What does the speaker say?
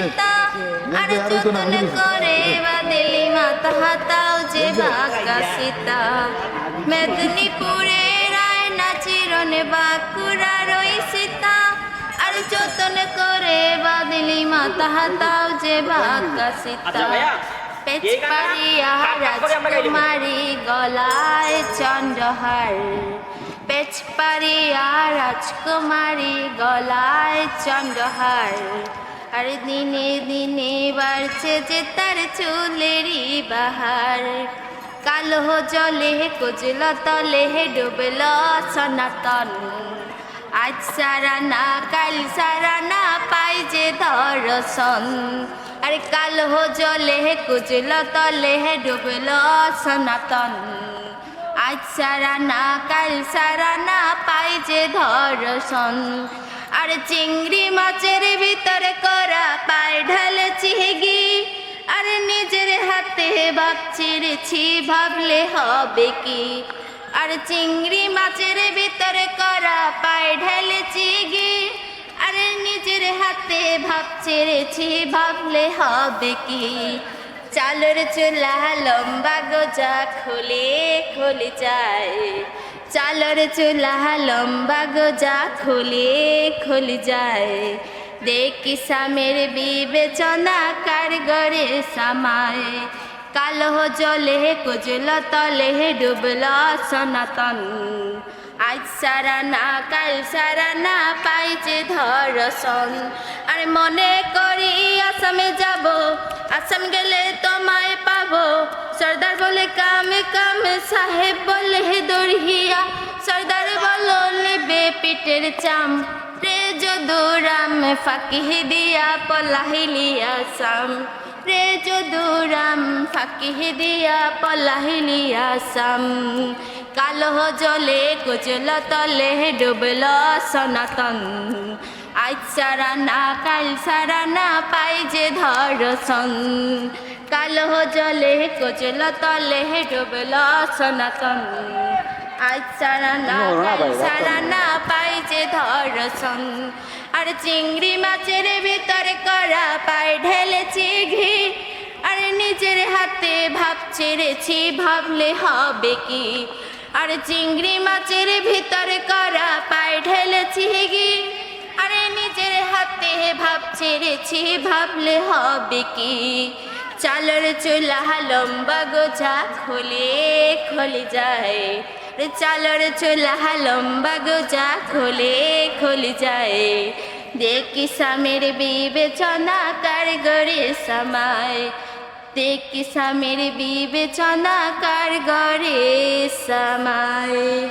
সীতা আর যতন করে বাদলি মাতা হাতাও যে বাঁকা সীতা মেদিনীপুরে রায় নাচিরনে বাঁকুড়ার ওই সীতা আর যতন করে বাদলি মাতা হাতাও যে বাঁকা সীতা পেচপাড়িয়া। রাজকুমারী গলায় চন্দ্রহার পেচপাড়িয়া রাজকুমারী গলায় চন্দ্রহার আর দিনে দিনে বাড়ছে যে তার চুলেরই বাহার। কালো জলে কুজল তলে ডুবল সনাতন। আজ সারা না, কাল সারা না পাই যে দর্শন। আরে কাল জলে কুচল তলে ডুবল সনাতন। আজ সারা না, কাল সারা না পাই যে দর্শন। আর চিংড়ি মাছের ভিতরে করা পায় ঢালে চিহি আর নিজের হাতে বাপ ছিঁড়েছি ভাবলে হবে কি? আর চিংড়ি মাছের ভিতরে করা পায়ে ঢেলেছি গি আরে নিজের হাতে ভাব ছেড়েছি ভাবলে হবে কি? চালের চুলা লম্বা গোজা খুলে খুলে যায়। চালের চুলা লম্বা গোজা খুলে খুলে যায়। দেখি সামের বিবেচনা কারগরে সামায়। কালো জলে কুজল তলে ডুবল সনাতন। আজ সারা না কাল সারা না পাইছে ধরসন আর মনে করি আসামে যাব আসাম গেলে তোমায় পাবো। সর্দার বলে, কামে কামে সাহেব বলে দড়িয়া সর্দার বলো, নেবে পিটের চাম। রে যদুরাম, ফাঁকি দিয়া পলাহিলিয়া সাম রে যদুরাম, ফাঁকি দিয়া পলাহিলিয়া সাম কালো জলে, কুচল তলে, ডুবল সনাতন। আজ সারা না কাল সারা না পাই যে ধরসন কালো জলে কুচল তলে ডুবল সনাতন। আজ সারা না কাল সারা না পাই যে ধরসন আর চিংড়ি মাছের ভিতরে করা পায় ঢেলেছি ঘি। আর নিজের হাতে ভাব ছেড়েছি ভাবলে হবে কি? আর চিংড়ি মাছের ভিতরে করা পায় ঢেলেছি ঘি। ভাব ছেড়েছি, ভাবলে হবে কি? চালের চুলা লম্বা গোছা খোলে খোলে যায়। চালের চুলা লম্বা গোছা খোলে খোলে যায়। দেখি স্বামীর বিবেচনা কারগরে সময়। দেখি স্বামীর বিবেচনা কারগরে সময়।